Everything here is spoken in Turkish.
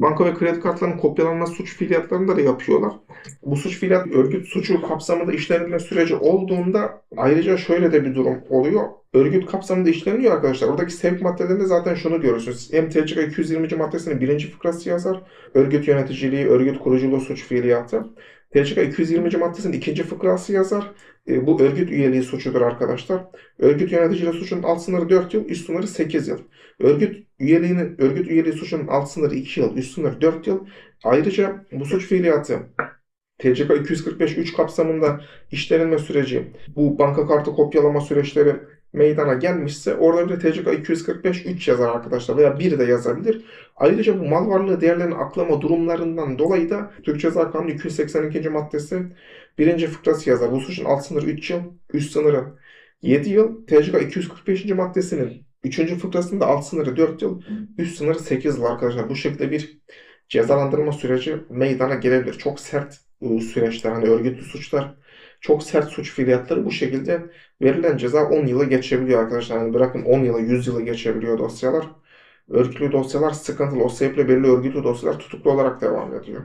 Banka ve kredi kartlarının kopyalanma suç fiiliyatlarında da yapıyorlar. Bu suç fiiliyat örgüt suçu kapsamında işlenme süreci olduğunda ayrıca şöyle de bir durum oluyor. Örgüt kapsamında işleniyor arkadaşlar. Oradaki sevk maddelerinde zaten şunu görürsünüz. Hem TCK 220. maddesinin birinci fıkrası yazar. Örgüt yöneticiliği, örgüt kuruculuğu suç fiiliyatı. TCK 220. maddesinin ikinci fıkrası yazar. E, bu örgüt üyeliği suçudur arkadaşlar. Örgüt yöneticiliği suçunun alt sınırı 4 yıl, üst sınırı 8 yıl. Örgüt üyeliğinin örgüt üyeliği suçunun alt sınırı 2 yıl, üst sınırı 4 yıl. Ayrıca bu suç fiiliyatı TCK 245.3 kapsamında işlenilme süreci, bu banka kartı kopyalama süreçleri meydana gelmişse orada bir de TCK 245.3 yazar arkadaşlar veya 1 de yazabilir. Ayrıca bu mal varlığı değerlerini aklama durumlarından dolayı da Türk Ceza Kanunu 282. maddesi birinci fıkrası yazar. Bu suçun alt sınırı 3 yıl, üst sınırı 7 yıl. TCK 245. maddesinin 3. fıkrasında alt sınırı 4 yıl, üst sınırı 8 yıl arkadaşlar. Bu şekilde bir cezalandırma süreci meydana gelebilir. Çok sert süreçler hani örgütlü suçlar çok sert suç fiiliyatları bu şekilde verilen ceza 10 yılı geçebiliyor arkadaşlar. Yani bırakın 10 yılı 100 yılı geçebiliyor dosyalar. Örgütlü dosyalar sıkıntılı. O sebeple belli örgütlü dosyalar tutuklu olarak devam ediyor.